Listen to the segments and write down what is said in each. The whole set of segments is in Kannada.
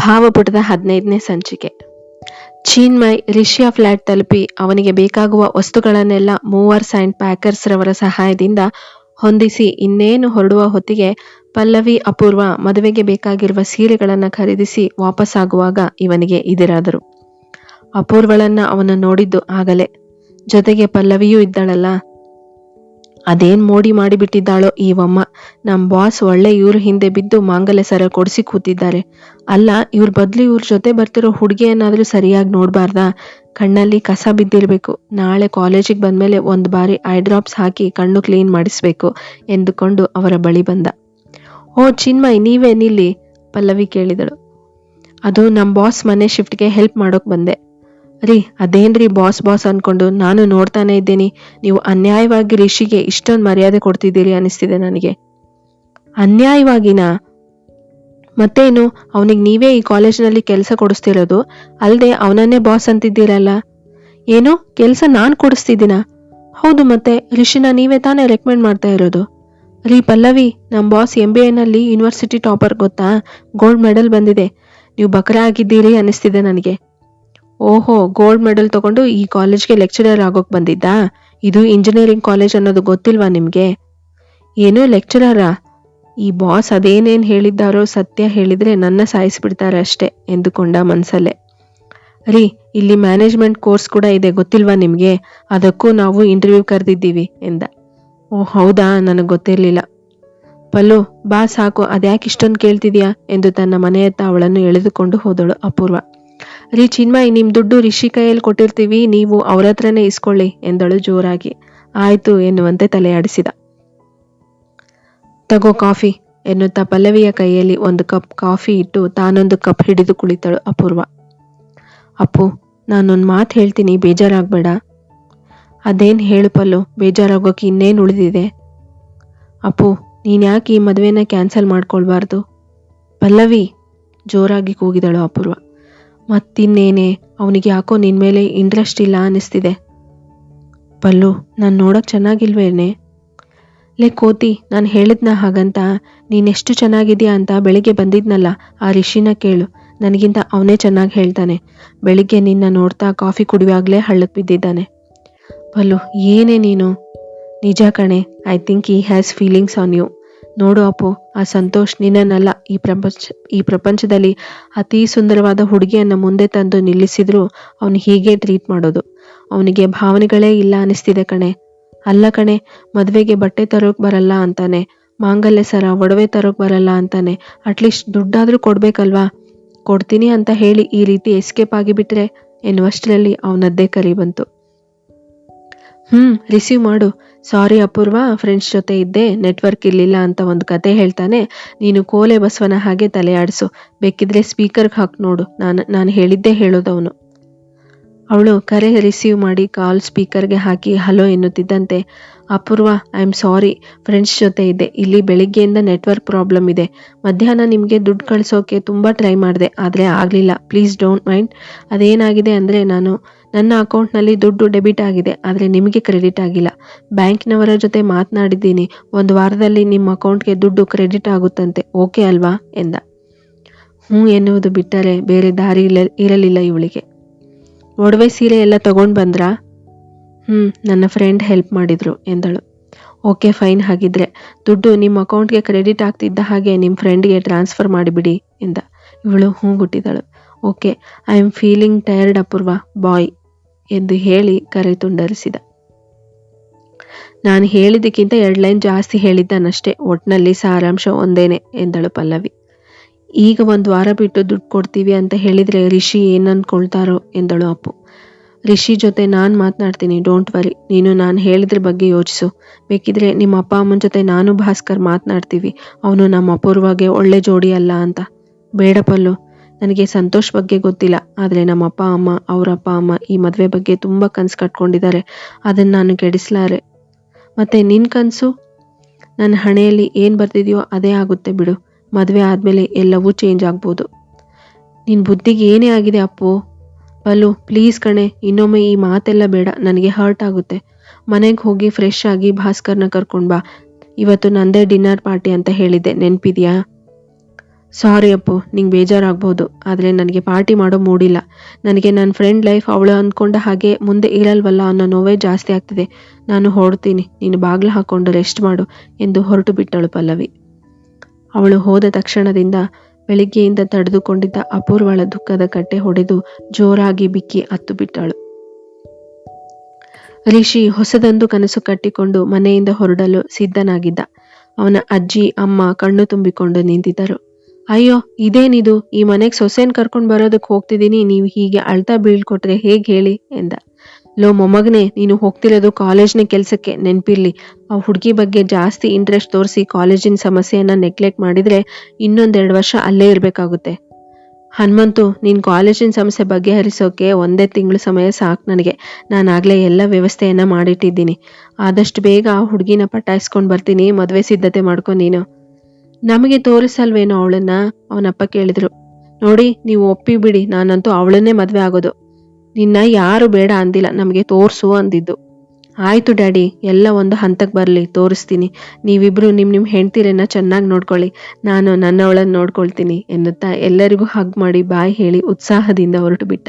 ಭಾವಪುಟದ ಹದಿನೈದನೇ ಸಂಚಿಕೆ. ಚೀನ್ಮಯ್ ರಿಷಿಯ ಫ್ಲಾಟ್ ತಲುಪಿ ಅವನಿಗೆ ಬೇಕಾಗುವ ವಸ್ತುಗಳನ್ನೆಲ್ಲ ಮೂವರ್ಸ್ ಆ್ಯಂಡ್ ಪ್ಯಾಕರ್ಸ್ ರವರ ಸಹಾಯದಿಂದ ಹೊಂದಿಸಿ ಇನ್ನೇನು ಹೊರಡುವ ಹೊತ್ತಿಗೆ ಪಲ್ಲವಿ ಅಪೂರ್ವ ಮದುವೆಗೆ ಬೇಕಾಗಿರುವ ಸೀರೆಗಳನ್ನು ಖರೀದಿಸಿ ವಾಪಸ್ಸಾಗುವಾಗ ಇವನಿಗೆ ಇದಿರಾದರು. ಅಪೂರ್ವಳನ್ನ ಅವನು ನೋಡಿದ್ದು ಆಗಲೇ. ಜೊತೆಗೆ ಪಲ್ಲವಿಯೂ ಇದ್ದಳಲ್ಲ. ಅದೇನ್ ಮೋಡಿ ಮಾಡಿಬಿಟ್ಟಿದ್ದಾಳೋ ಈ ವಮ್ಮ. ನಮ್ ಬಾಸ್ ಒಳ್ಳೆ ಇವ್ರ ಹಿಂದೆ ಬಿದ್ದು ಮಾಂಗಲ್ಯ ಸರ ಕೊಡಿಸಿ ಕೂತಿದ್ದಾರೆ. ಅಲ್ಲ, ಇವ್ರ ಬದಲು ಇವ್ರ ಜೊತೆ ಬರ್ತಿರೋ ಹುಡುಗಿಯನ್ನಾದ್ರೂ ಸರಿಯಾಗಿ ನೋಡ್ಬಾರ್ದ? ಕಣ್ಣಲ್ಲಿ ಕಸ ಬಿದ್ದಿರ್ಬೇಕು. ನಾಳೆ ಕಾಲೇಜಿಗೆ ಬಂದ್ಮೇಲೆ ಒಂದು ಬಾರಿ ಐ ಡ್ರಾಪ್ಸ್ ಹಾಕಿ ಕಣ್ಣು ಕ್ಲೀನ್ ಮಾಡಿಸ್ಬೇಕು ಎಂದುಕೊಂಡು ಅವರ ಬಳಿ ಬಂದ. ಓ, ಚಿನ್ಮಯ್ ನೀವೇ ನಿಲ್ಲಿ ಪಲ್ಲವಿ ಕೇಳಿದಳು. ಅದು ನಮ್ಮ ಬಾಸ್ ಮನೆ ಶಿಫ್ಟ್ಗೆ ಹೆಲ್ಪ್ ಮಾಡೋಕೆ ಬಂದೆ. ರೀ, ಅದೇನ್ರಿ ಬಾಸ್ ಬಾಸ್ ಅನ್ಕೊಂಡು ನಾನು ನೋಡ್ತಾನೆ ಇದ್ದೀನಿ. ನೀವು ಅನ್ಯಾಯವಾಗಿ ರಿಷಿಗೆ ಇಷ್ಟೊಂದು ಮರ್ಯಾದೆ ಕೊಡ್ತಿದ್ದೀರಿ ಅನಿಸ್ತಿದೆ ನನಗೆ. ಅನ್ಯಾಯವಾಗಿನಾ? ಮತ್ತೇನು, ಅವನಿಗೆ ನೀವೇ ಈ ಕಾಲೇಜಿನಲ್ಲಿ ಕೆಲಸ ಕೊಡಿಸ್ತಿರೋದು? ಅಲ್ಲದೆ ಅವನನ್ನೇ ಬಾಸ್ ಅಂತಿದ್ದೀರಲ್ಲ? ಏನು, ಕೆಲಸ ನಾನು ಕೊಡಿಸ್ತಿದ್ದೀನ? ಹೌದು ಮತ್ತೆ, ರಿಷಿನ ನೀವೇ ತಾನೇ ರೆಕಮೆಂಡ್ ಮಾಡ್ತಾ ಇರೋದು? ರೀ, ಪಲ್ಲವಿ ನಮ್ಮ ಬಾಸ್ ಎಂ ಬಿ ಎನಲ್ಲಿ ಯೂನಿವರ್ಸಿಟಿ ಟಾಪರ್ ಗೊತ್ತಾ? ಗೋಲ್ಡ್ ಮೆಡಲ್ ಬಂದಿದೆ. ನೀವು ಬಕರ ಆಗಿದ್ದೀರಿ ಅನಿಸ್ತಿದೆ ನನಗೆ. ಓಹೋ ಗೋಲ್ಡ್ ಮೆಡಲ್ ತಗೊಂಡು ಈ ಕಾಲೇಜ್ಗೆ ಲೆಕ್ಚರರ್ ಆಗೋಕ್ ಬಂದಿದ್ದಾ? ಇದು ಇಂಜಿನಿಯರಿಂಗ್ ಕಾಲೇಜ್ ಅನ್ನೋದು ಗೊತ್ತಿಲ್ವಾ ನಿಮಗೆ? ಏನೋ ಲೆಕ್ಚರರಾ ಈ ಬಾಸ್ ಅದೇನೇನು ಹೇಳಿದ್ದಾರೋ ಸತ್ಯ ಹೇಳಿದ್ರೆ ನನ್ನ ಸಾಯಿಸಿಬಿಡ್ತಾರೆ ಅಷ್ಟೇ, ಎಂದುಕೊಂಡ ಮನಸಲ್ಲೇ. ರೀ, ಇಲ್ಲಿ ಮ್ಯಾನೇಜ್ಮೆಂಟ್ ಕೋರ್ಸ್ ಕೂಡ ಇದೆ ಗೊತ್ತಿಲ್ವಾ ನಿಮಗೆ? ಅದಕ್ಕೂ ನಾವು ಇಂಟರ್ವ್ಯೂ ಕರೆದಿದ್ದೀವಿ, ಎಂದ. ಓ, ಹೌದಾ? ನನಗೆ ಗೊತ್ತಿರಲಿಲ್ಲ. ಪಲ್ಲು, ಬಾ ಸಾಕು, ಅದ್ಯಾಕೆ ಇಷ್ಟೊಂದು ಕೇಳ್ತಿದ್ಯಾ? ಎಂದು ತನ್ನ ಮನೆಯತ್ತ ಅವಳನ್ನು ಎಳೆದುಕೊಂಡು ಹೋದಳು ಅಪೂರ್ವ. ರೀ ಚಿನ್ಮಯ್, ನಿಮ್ ದುಡ್ಡು ರಿಷಿ ಕೈಯಲ್ಲಿ ಕೊಟ್ಟಿರ್ತೀವಿ, ನೀವು ಅವ್ರ ಹತ್ರನೇ ಇಸ್ಕೊಳ್ಳಿ ಎಂದಳು ಜೋರಾಗಿ. ಆಯ್ತು ಎನ್ನುವಂತೆ ತಲೆಯಾಡಿಸಿದ. ತಗೋ ಕಾಫಿ ಎನ್ನುತ್ತಾ ಪಲ್ಲವಿಯ ಕೈಯಲ್ಲಿ ಒಂದು ಕಪ್ ಕಾಫಿ ಇಟ್ಟು ತಾನೊಂದು ಕಪ್ ಹಿಡಿದು ಕುಳಿತಳು ಅಪೂರ್ವ. ಅಪ್ಪು, ನಾನೊಂದು ಮಾತು ಹೇಳ್ತೀನಿ, ಬೇಜಾರಾಗಬೇಡ. ಅದೇನು ಹೇಳು ಪಲ್ಲು, ಬೇಜಾರಾಗೋಕೆ ಇನ್ನೇನು ಉಳಿದಿದೆ? ಅಪ್ಪು ನೀನು ಯಾಕೆ ಈ ಮದುವೆನ ಕ್ಯಾನ್ಸಲ್ ಮಾಡ್ಕೊಳ್ಬಾರ್ದು? ಪಲ್ಲವಿ, ಜೋರಾಗಿ ಕೂಗಿದಳು ಅಪೂರ್ವ. ಮತ್ತಿನ್ನೇನೆ, ಅವನಿಗೆ ಯಾಕೋ ನಿನ್ನ ಮೇಲೆ ಇಂಟ್ರೆಸ್ಟ್ ಇಲ್ಲ ಅನ್ನಿಸ್ತಿದೆ. ಪಲ್ಲು ನಾನು ನೋಡೋಕೆ ಚೆನ್ನಾಗಿಲ್ವೇನೆ? ಲೇ ಕೋತಿ, ನಾನು ಹೇಳಿದ್ನ ಹಾಗಂತ ನೀನೆಷ್ಟು ಚೆನ್ನಾಗಿದ್ಯಾ ಅಂತ ಬೆಳಿಗ್ಗೆ ಬಂದಿದ್ನಲ್ಲ, ಆ ರಿಷಿನ ಕೇಳು. ನನಗಿಂತ ಅವನೇ ಚೆನ್ನಾಗಿ ಹೇಳ್ತಾನೆ. ಬೆಳಿಗ್ಗೆ ನಿನ್ನ ನೋಡ್ತಾ ಕಾಫಿ ಕುಡಿಯುವಾಗಲೇ ಹಳ್ಳಕ್ಕೆ ಬಿದ್ದಿದ್ದಾನೆ. ಪಲ್ಲು ಏನೇ ನೀನು? ನಿಜ ಕಣೆ I think he has feelings on you ನೋಡು ಅಪ್ಪು, ಆ ಸಂತೋಷ್ ನಿನ್ನನ್ನಲ್ಲ, ಈ ಪ್ರಪಂಚ, ಈ ಪ್ರಪಂಚದಲ್ಲಿ ಅತಿ ಸುಂದರವಾದ ಹುಡುಗಿಯನ್ನ ಮುಂದೆ ತಂದು ನಿಲ್ಲಿಸಿದ್ರು ಅವನು ಹೀಗೆ ಟ್ರೀಟ್ ಮಾಡೋದು. ಅವನಿಗೆ ಭಾವನೆಗಳೇ ಇಲ್ಲ ಅನಿಸ್ತಿದೆ ಕಣೆ. ಅಲ್ಲ ಕಣೆ, ಮದುವೆಗೆ ಬಟ್ಟೆ ತರೋಕ್ ಬರಲ್ಲ ಅಂತಾನೆ, ಮಾಂಗಲ್ಯ ಸರ ಒಡವೆ ತರೋಕ್ ಬರಲ್ಲ ಅಂತಾನೆ ಅಟ್ಲೀಸ್ಟ್ ದುಡ್ಡಾದರೂ ಕೊಡ್ಬೇಕಲ್ವಾ? ಕೊಡ್ತೀನಿ ಅಂತ ಹೇಳಿ ಈ ರೀತಿ ಎಸ್ಕೇಪ್ ಆಗಿಬಿಟ್ರೆ ಎನ್ನುವಷ್ಟರಲ್ಲಿ ಅವನದ್ದೇ ಕರಿ ಬಂತು. ಹ್ಮ್ ರಿಸೀವ್ ಮಾಡು. ಸಾರಿ ಅಪೂರ್ವ ಫ್ರೆಂಡ್ಸ್ ಜೊತೆ ಇದ್ದೆ ನೆಟ್ವರ್ಕ್ ಇರಲಿಲ್ಲ ಅಂತ ಒಂದು ಕತೆ ಹೇಳ್ತಾನೆ. ನೀನು ಕೋಲೆ ಬಸವನ ಹಾಗೆ ತಲೆಯಾಡಿಸು ಬೇಕಿದ್ರೆ ಸ್ಪೀಕರ್ಗೆ ಹಾಕಿ ನೋಡು. ನಾನು ನಾನು ಹೇಳಿದ್ದೇ ಹೇಳೋದವನು. ಅವಳು ಕರೆ ರಿಸೀವ್ ಮಾಡಿ ಕಾಲ್ ಸ್ಪೀಕರ್ಗೆ ಹಾಕಿ hello ಎನ್ನುತ್ತಿದ್ದಂತೆ. Apoorva I am sorry friends ಜೊತೆ ಇದ್ದೆ. ಇಲ್ಲಿ ಬೆಳಿಗ್ಗೆಯಿಂದ ನೆಟ್ವರ್ಕ್ ಪ್ರಾಬ್ಲಮ್ ಇದೆ. ಮಧ್ಯಾಹ್ನ ನಿಮಗೆ ದುಡ್ಡು ಕಳಿಸೋಕೆ ತುಂಬ ಟ್ರೈ ಮಾಡಿದೆ, ಆದರೆ ಆಗಲಿಲ್ಲ. ಪ್ಲೀಸ್ ಡೋಂಟ್ ಮೈಂಡ್ ಅದೇನಾಗಿದೆ ಅಂದರೆ ನಾನು ನನ್ನ ಅಕೌಂಟ್ನಲ್ಲಿ ದುಡ್ಡು ಡೆಬಿಟ್ ಆಗಿದೆ, ಆದರೆ ನಿಮಗೆ ಕ್ರೆಡಿಟ್ ಆಗಿಲ್ಲ. ಬ್ಯಾಂಕ್ನವರ ಜೊತೆ ಮಾತನಾಡಿದ್ದೀನಿ, ಒಂದು ವಾರದಲ್ಲಿ ನಿಮ್ಮ ಅಕೌಂಟ್ಗೆ ದುಡ್ಡು ಕ್ರೆಡಿಟ್ ಆಗುತ್ತಂತೆ, ಓಕೆ ಅಲ್ವಾ? ಎಂದ. ಹ್ಞೂ ಎನ್ನುವುದು ಬಿಟ್ಟರೆ ಬೇರೆ ದಾರಿ ಇಲ್ಲ ಇರಲಿಲ್ಲ ಇವಳಿಗೆ. ಒಡವೆ ಸೀರೆ ಎಲ್ಲ ತಗೊಂಡು ಬಂದ್ರಾ? ಹ್ಞೂ, ನನ್ನ ಫ್ರೆಂಡ್ ಹೆಲ್ಪ್ ಮಾಡಿದರು, ಎಂದಳು. ಓಕೆ, ಫೈನ್ ಹಾಗಿದ್ರೆ. ದುಡ್ಡು ನಿಮ್ಮ ಅಕೌಂಟ್ಗೆ ಕ್ರೆಡಿಟ್ ಆಗ್ತಿದ್ದ ಹಾಗೆ ನಿಮ್ಮ ಫ್ರೆಂಡ್ಗೆ ಟ್ರಾನ್ಸ್ಫರ್ ಮಾಡಿಬಿಡಿ, ಎಂದ. ಇವಳು ಹ್ಞೂ ಗುಟ್ಟಿದಳು okay, I am feeling tired Apoorva, bye. ಎಂದು ಹೇಳಿ ಕರೆ ತುಂಡರಿಸಿದ ನಾನು ಹೇಳಿದ್ದಕ್ಕಿಂತ ಎರಡು ಲೈನ್ ಜಾಸ್ತಿ ಹೇಳಿದ್ದಾನಷ್ಟೇ, ಒಟ್ನಲ್ಲಿ ಸಾರಾಂಶ ಒಂದೇನೆ, ಎಂದಳು ಪಲ್ಲವಿ. ಈಗ ಒಂದು ವಾರ ಬಿಟ್ಟು ದುಡ್ಡು ಕೊಡ್ತೀವಿ ಅಂತ ಹೇಳಿದರೆ ರಿಷಿ ಏನು ಎಂದಳು ಅಪ್ಪು. ರಿಷಿ ಜೊತೆ ನಾನು ಮಾತನಾಡ್ತೀನಿ ಡೋಂಟ್ ವರಿ ನೀನು ನಾನು ಹೇಳಿದ್ರ ಬಗ್ಗೆ ಯೋಚಿಸು. ಬೇಕಿದ್ರೆ ನಿಮ್ಮ ಅಪ್ಪ ಅಮ್ಮನ ಜೊತೆ ನಾನು ಭಾಸ್ಕರ್ ಮಾತನಾಡ್ತೀವಿ. ಅವನು ನಮ್ಮ ಅಪೂರ್ವಾಗೆ ಒಳ್ಳೆ ಜೋಡಿ ಅಲ್ಲ ಅಂತ. ಬೇಡ ಪಲ್ಲು. ನನಗೆ ಸಂತೋಷ್ ಬಗ್ಗೆ ಗೊತ್ತಿಲ್ಲ. ಆದರೆ ನಮ್ಮ ಅಪ್ಪ ಅಮ್ಮ ಅವ್ರ ಅಪ್ಪ ಅಮ್ಮ ಈ ಮದುವೆ ಬಗ್ಗೆ ತುಂಬ ಕನಸು ಕಟ್ಕೊಂಡಿದ್ದಾರೆ. ಅದನ್ನು ನಾನು ಕೆಡಿಸ್ಲಾರೆ. ಮತ್ತು ನಿನ್ನ ಕನಸು? ನನ್ನ ಹಣೆಯಲ್ಲಿ ಏನು ಬರ್ತಿದೆಯೋ ಅದೇ ಆಗುತ್ತೆ ಬಿಡು. ಮದುವೆ ಆದಮೇಲೆ ಎಲ್ಲವೂ ಚೇಂಜ್ ಆಗ್ಬೋದು. ನಿನ್ನ ಬುದ್ಧಿಗೆ ಏನೇ ಆಗಿದೆ ಅಪ್ಪು. ಬಲು ಪ್ಲೀಸ್ ಕಣೆ, ಇನ್ನೊಮ್ಮೆ ಈ ಮಾತೆಲ್ಲ ಬೇಡ. ನನಗೆ ಹರ್ಟ್ ಆಗುತ್ತೆ. ಮನೆಗೆ ಹೋಗಿ ಫ್ರೆಶ್ ಆಗಿ ಭಾಸ್ಕರ್ನ ಕರ್ಕೊಂಡು ಬಾ. ಇವತ್ತು ನಂದೇ ಡಿನ್ನರ್ ಪಾರ್ಟಿ ಅಂತ ಹೇಳಿದ್ದೆ. ನೆನಪಿದ್ಯಾ? ಸಾರಿ ಅಪ್ಪು, ನಿಂಗೆ ಬೇಜಾರಾಗ್ಬೋದು. ಆದರೆ ನನಗೆ ಪಾರ್ಟಿ ಮಾಡೋ ಮೂಡಿಲ್ಲ. ನನಗೆ ನನ್ನ ಫ್ರೆಂಡ್ ಲೈಫ್ ಅವಳು ಅಂದ್ಕೊಂಡ ಹಾಗೆ ಮುಂದೆ ಇರಲ್ವಲ್ಲ ಅನ್ನೋ ನೋವೇ ಜಾಸ್ತಿ ಆಗ್ತಿದೆ. ನಾನು ಹೊರಡ್ತೀನಿ, ನೀನು ಬಾಗಿಲು ಹಾಕ್ಕೊಂಡು ರೆಸ್ಟ್ ಮಾಡು ಎಂದು ಹೊರಟು ಬಿಟ್ಟಳು ಪಲ್ಲವಿ. ಅವಳು ಹೋದ ತಕ್ಷಣದಿಂದ ಬೆಳಿಗ್ಗೆಯಿಂದ ತಡೆದುಕೊಂಡಿದ್ದ ಅಪೂರ್ವಳ ದುಃಖದ ಕಟ್ಟೆ ಹೊಡೆದು ಜೋರಾಗಿ ಬಿಕ್ಕಿ ಅತ್ತು ಬಿಟ್ಟಳು. ರಿಷಿ ಹೊಸದೊಂದು ಕನಸು ಕಟ್ಟಿಕೊಂಡು ಮನೆಯಿಂದ ಹೊರಡಲು ಸಿದ್ಧನಾಗಿದ್ದ. ಅವನ ಅಜ್ಜಿ, ಅಮ್ಮ ಕಣ್ಣು ತುಂಬಿಕೊಂಡು ನಿಂತಿದ್ದರು. ಅಯ್ಯೋ, ಇದೇನಿದು? ಈ ಮನೆಗೆ ಸೊಸೆನ್ ಕರ್ಕೊಂಡು ಬರೋದಕ್ಕೆ ಹೋಗ್ತಿದ್ದೀನಿ ನೀವು ಹೀಗೆ ಅಳ್ತಾ ಬೀಳ್ಕೊಟ್ರೆ ಹೇಗೆ ಹೇಳಿ ಎಂದ. ಲೋ ಮೊಮ್ಮಗನೇ, ನೀನು ಹೋಗ್ತಿರೋದು ಕಾಲೇಜ್ನ ಕೆಲಸಕ್ಕೆ, ನೆನಪಿರ್ಲಿ. ಆ ಹುಡುಗಿ ಬಗ್ಗೆ ಜಾಸ್ತಿ ಇಂಟ್ರೆಸ್ಟ್ ತೋರಿಸಿ ಕಾಲೇಜಿನ ಸಮಸ್ಯೆಯನ್ನು ನೆಗ್ಲೆಕ್ಟ್ ಮಾಡಿದರೆ ಇನ್ನೊಂದೆರಡು ವರ್ಷ ಅಲ್ಲೇ ಇರಬೇಕಾಗುತ್ತೆ. ಹನುಮಂತು ನಿನ್ನ ಕಾಲೇಜಿನ ಸಮಸ್ಯೆ ಬಗೆಹರಿಸೋಕೆ ಒಂದೇ ತಿಂಗಳು ಸಮಯ ಸಾಕು ನನಗೆ. ನಾನಾಗಲೇ ಎಲ್ಲ ವ್ಯವಸ್ಥೆಯನ್ನ ಮಾಡಿಟ್ಟಿದ್ದೀನಿ. ಆದಷ್ಟು ಬೇಗ ಆ ಹುಡುಗಿನ ಪಟಾಯಿಸ್ಕೊಂಡು ಬರ್ತೀನಿ, ಮದುವೆ ಸಿದ್ಧತೆ ಮಾಡ್ಕೊ ನೀನು. ನಮಗೆ ತೋರಿಸಲ್ವೇನೋ ಅವಳನ್ನ? ಅವನಪ್ಪ ಕೇಳಿದ್ರು. ನೋಡಿ, ನೀವು ಒಪ್ಪಿ ಬಿಡಿ ನಾನಂತೂ ಅವಳನ್ನೇ ಮದುವೆ ಆಗೋದು. ನಿನ್ನ ಯಾರು ಬೇಡ ಅಂದಿಲ್ಲ. ನಮಗೆ ತೋರಿಸು ಅಂದಿದ್ದು. ಆಯ್ತು ಡ್ಯಾಡಿ, ಎಲ್ಲ ಒಂದು ಹಂತಕ್ಕೆ ಬರಲಿ. ತೋರಿಸ್ತೀನಿ. ನೀವಿಬ್ರು ನಿಮ್ಮ ನಿಮ್ಮ ಹೆಂಡ್ತಿರನ್ನ ಚೆನ್ನಾಗಿ ನೋಡ್ಕೊಳ್ಳಿ. ನಾನು ನನ್ನವಳನ್ನು ನೋಡ್ಕೊಳ್ತೀನಿ ಎನ್ನುತ್ತಾ ಎಲ್ಲರಿಗೂ ಹಗ್ ಮಾಡಿ ಬಾಯಿ ಹೇಳಿ ಉತ್ಸಾಹದಿಂದ ಹೊರಟು ಬಿಟ್ಟ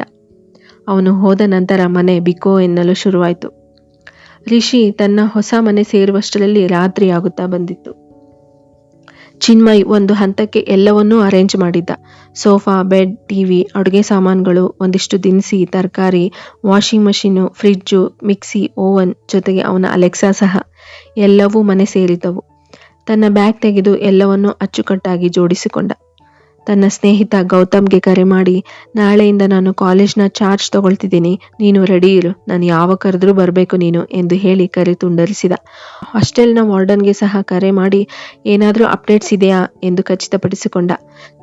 ಅವನು ಹೋದ ನಂತರ ಮನೆ ಬಿಕೋ ಎನ್ನಲು ಶುರುವಾಯಿತು. ರಿಷಿ ತನ್ನ ಹೊಸ ಮನೆ ಸೇರುವಷ್ಟರಲ್ಲಿ ರಾತ್ರಿ ಆಗುತ್ತಾ ಬಂದಿತ್ತು. ಚಿನ್ಮಯ್ ಒಂದು ಹಂತಕ್ಕೆ ಎಲ್ಲವನ್ನೂ ಅರೇಂಜ್ ಮಾಡಿದ್ದ. ಸೋಫಾ ಬೆಡ್ ಟಿವಿ ಅಡುಗೆ ಸಾಮಾನುಗಳು, ಒಂದಿಷ್ಟು ದಿನಸಿ, ತರಕಾರಿ washing machine fridge mixie oven ಜೊತೆಗೆ ಅವನ ಅಲೆಕ್ಸಾ ಸಹ. ಎಲ್ಲವೂ ಮನೆ ಸೇರಿದ್ದವು. ತನ್ನ ಬ್ಯಾಗ್ ತೆಗೆದು ಎಲ್ಲವನ್ನೂ ಅಚ್ಚುಕಟ್ಟಾಗಿ ಜೋಡಿಸಿಕೊಂಡ. ತನ್ನ ಸ್ನೇಹಿತ ಗೌತಮ್ಗೆ ಕರೆ ಮಾಡಿ, ನಾಳೆಯಿಂದ ನಾನು ಕಾಲೇಜ್ನ ಚಾರ್ಜ್ ತಗೊಳ್ತಿದ್ದೀನಿ, ನೀನು ರೆಡಿ ಇರು, ನಾನು ಯಾವ ಕರೆದ್ರೂ ಬರಬೇಕು ನೀನು ಎಂದು ಹೇಳಿ ಕರೆ ತುಂಡರಿಸಿದ. ಹಾಸ್ಟೆಲ್ನ ವಾರ್ಡನ್ಗೆ ಸಹ ಕರೆ ಮಾಡಿ, ಏನಾದರೂ ಅಪ್ಡೇಟ್ಸ್ ಇದೆಯಾ ಎಂದು ಖಚಿತಪಡಿಸಿಕೊಂಡ.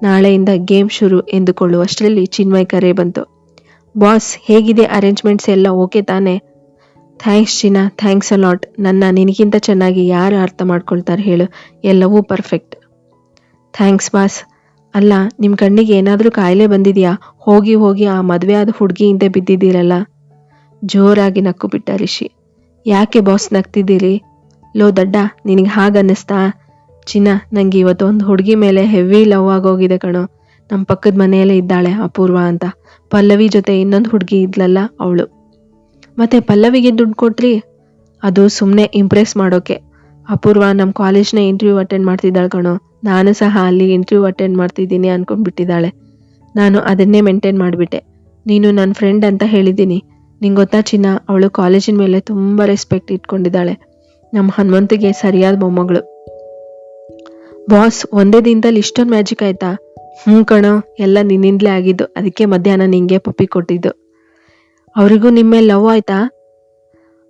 ನಾಳೆಯಿಂದ ಗೇಮ್ ಶುರು ಎಂದುಕೊಳ್ಳುವಷ್ಟರಲ್ಲಿ ಚಿನ್ಮಯ್ ಕರೆ ಬಂತು. ಬಾಸ್, ಹೇಗಿದೆ ಅರೇಂಜ್ಮೆಂಟ್ಸ್ ಎಲ್ಲ ಓಕೆ ತಾನೆ? ಥ್ಯಾಂಕ್ಸ್ ಚಿನ್ನ, ಥ್ಯಾಂಕ್ಸ್ ಅಲಾಟ್ ನನ್ನ ನಿನಗಿಂತ ಚೆನ್ನಾಗಿ ಯಾರು ಅರ್ಥ ಮಾಡ್ಕೊಳ್ತಾರೆ ಹೇಳು, ಎಲ್ಲವೂ ಪರ್ಫೆಕ್ಟ್. Thanks boss. ಅಲ್ಲ ನಿಮ್ಮ ಕಣ್ಣಿಗೆ ಏನಾದರೂ ಕಾಯಿಲೆ ಬಂದಿದೆಯಾ? ಹೋಗಿ ಹೋಗಿ ಆ ಮದುವೆ ಆದ ಹುಡುಗಿ ಹಿಂದೆ ಬಿದ್ದಿದ್ದೀರಲ್ಲ. ಜೋರಾಗಿ ನಕ್ಕು ಬಿಟ್ಟ ರಿಷಿ. ಯಾಕೆ ಬಾಸ್ ನಗ್ತಿದ್ದೀರಿ? ಲೋ ದಡ್ಡ, ನಿನಗೆ ಹಾಗನ್ನಿಸ್ತಾ ಚಿನ್ನ, ನಂಗೆ ಇವತ್ತೊಂದು ಹುಡುಗಿ ಮೇಲೆ ಹೆವಿ ಲವ್ ಆಗೋಗಿದೆ ಕಣೋ. ನಮ್ಮ ಪಕ್ಕದ ಮನೆಯಲ್ಲೇ ಇದ್ದಾಳೆ ಅಪೂರ್ವ ಅಂತ. ಪಲ್ಲವಿ ಜೊತೆ ಇನ್ನೊಂದು ಹುಡುಗಿ ಇದ್ಲಲ್ಲ ಅವಳು. ಮತ್ತೆ ಪಲ್ಲವಿಗೆ ದುಡ್ಡು ಕೊಟ್ರಿ? ಅದು ಸುಮ್ಮನೆ ಇಂಪ್ರೆಸ್ ಮಾಡೋಕೆ. ಅಪೂರ್ವ ನಮ್ಮ ಕಾಲೇಜ್ನ ಇಂಟರ್ವ್ಯೂ ಅಟೆಂಡ್ ಮಾಡ್ತಿದ್ದಾಳೆ ಕಣೋ. ನಾನು ಸಹ ಅಲ್ಲಿ ಇಂಟರ್ವ್ಯೂ ಅಟೆಂಡ್ ಮಾಡ್ತಿದ್ದೀನಿ ಅಂದ್ಕೊಂಡ್ಬಿಟ್ಟಿದ್ದಾಳೆ ನಾನು ಅದನ್ನೇ ಮೇಂಟೈನ್ ಮಾಡಿಬಿಟ್ಟೆ. ನೀನು ನನ್ನ ಫ್ರೆಂಡ್ ಅಂತ ಹೇಳಿದ್ದೀನಿ. ನಿಂಗೆ ಗೊತ್ತಾ ಚಿನ್ನ? ಅವಳು ಕಾಲೇಜಿನ ಮೇಲೆ ತುಂಬ ರೆಸ್ಪೆಕ್ಟ್ ಇಟ್ಕೊಂಡಿದ್ದಾಳೆ. ನಮ್ಮ ಹನುಮಂತಿಗೆ ಸರಿಯಾದ ಮೊಮ್ಮಗಳು. ಬಾಸ್ ಒಂದೇ ದಿನದಲ್ಲಿ ಇಷ್ಟೊಂದು ಮ್ಯಾಜಿಕ್ ಆಯ್ತಾ? ಹ್ಞೂ ಕಣೋ, ಎಲ್ಲ ನಿನ್ನಿಂದಲೇ ಆಗಿದ್ದು. ಅದಕ್ಕೆ ಮಧ್ಯಾಹ್ನ ನಿಂಗೆ ಪಪ್ಪಿ ಕೊಟ್ಟಿದ್ದು. ಅವರಿಗೂ ನಿಮ್ಮ ಲವ್ ಆಯ್ತಾ?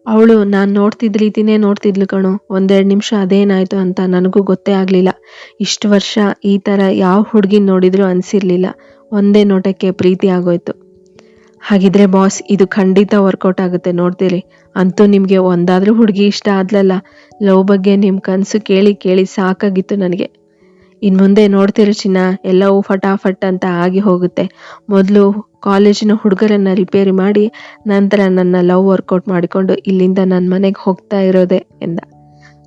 ಅವಳು, ನಾನು ನೋಡ್ತಿದ್ದ ರೀತಿನೇ ನೋಡ್ತಿದ್ಲು ಕಣೋ. ಒಂದೆರಡು ನಿಮಿಷ ಅದೇನಾಯ್ತು ಅಂತ ನನಗೂ ಗೊತ್ತೇ ಆಗಲಿಲ್ಲ. ಇಷ್ಟು ವರ್ಷ ಈ ಥರ ಯಾವ ಹುಡುಗಿನ ನೋಡಿದ್ರು ಅನಿಸಿರ್ಲಿಲ್ಲ. ಒಂದೇ ನೋಟಕ್ಕೆ ಪ್ರೀತಿ ಆಗೋಯ್ತು. ಹಾಗಿದ್ರೆ ಬಾಸ್, ಇದು ಖಂಡಿತ ವರ್ಕೌಟ್ ಆಗುತ್ತೆ, ನೋಡ್ತೀರಿ. ಅಂತೂ ನಿಮಗೆ ಒಂದಾದರೂ ಹುಡುಗಿ ಇಷ್ಟ ಆದಲಲ್ಲ, ಲವ್ ಬಗ್ಗೆ ನಿಮ್ಮ ಕನಸು ಕೇಳಿ ಕೇಳಿ ಸಾಕಾಗಿತ್ತು ನನಗೆ. ಇನ್ನು ಮುಂದೆ ನೋಡ್ತಿರೋ ಚಿನ್ನ ಎಲ್ಲವೂ ಫಟಾಫಟ್ ಅಂತ ಆಗಿ ಹೋಗುತ್ತೆ. ಮೊದಲು ಕಾಲೇಜಿನ ಹುಡುಗರನ್ನ ರಿಪೇರಿ ಮಾಡಿ, ನಂತರ ನನ್ನ ಲವ್ ವರ್ಕೌಟ್ ಮಾಡಿಕೊಂಡು ಇಲ್ಲಿಂದ ನನ್ನ ಮನೆಗೆ ಹೋಗ್ತಾ ಇರೋದೆ ಎಂದ.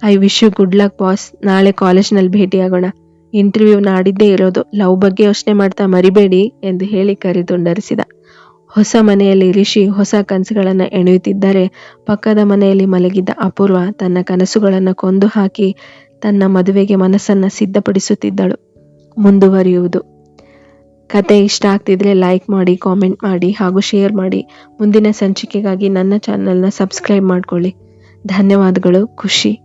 I wish you good luck boss, ನಾಳೆ ಕಾಲೇಜ್ನಲ್ಲಿ ಭೇಟಿಯಾಗೋಣ. ಇಂಟರ್ವ್ಯೂ ನಾಡಿದ್ದೇ ಇರೋದು, ಲವ್ ಬಗ್ಗೆ ಯೋಚನೆ ಮಾಡ್ತಾ ಮರಿಬೇಡಿ ಎಂದು ಹೇಳಿ ಕರೆದುಂಡರಿಸಿದ ಹೊಸ ಮನೆಯಲ್ಲಿ ರಿಷಿ ಹೊಸ ಕನಸುಗಳನ್ನು ಎಣೆಯುತ್ತಿದ್ದರೆ, ಪಕ್ಕದ ಮನೆಯಲ್ಲಿ ಮಲಗಿದ್ದ ಅಪೂರ್ವ ತನ್ನ ಕನಸುಗಳನ್ನು ಕೊಂದು ಹಾಕಿ ತನ್ನ ಮದುವೆಗೆ ಮನಸ್ಸನ್ನು ಸಿದ್ಧಪಡಿಸುತ್ತಿದ್ದಳು. ಮುಂದುವರಿಯುವುದು. ಕತೆ ಇಷ್ಟ ಆಗ್ತಿದ್ರೆ ಲೈಕ್ ಮಾಡಿ ಕಾಮೆಂಟ್ ಮಾಡಿ ಹಾಗೂ ಶೇರ್ ಮಾಡಿ. ಮುಂದಿನ ಸಂಚಿಕೆಗಾಗಿ ನನ್ನ ಚಾನಲ್ನ ಸಬ್ಸ್ಕ್ರೈಬ್ ಮಾಡ್ಕೊಳ್ಳಿ. ಧನ್ಯವಾದಗಳು, ಖುಷಿ.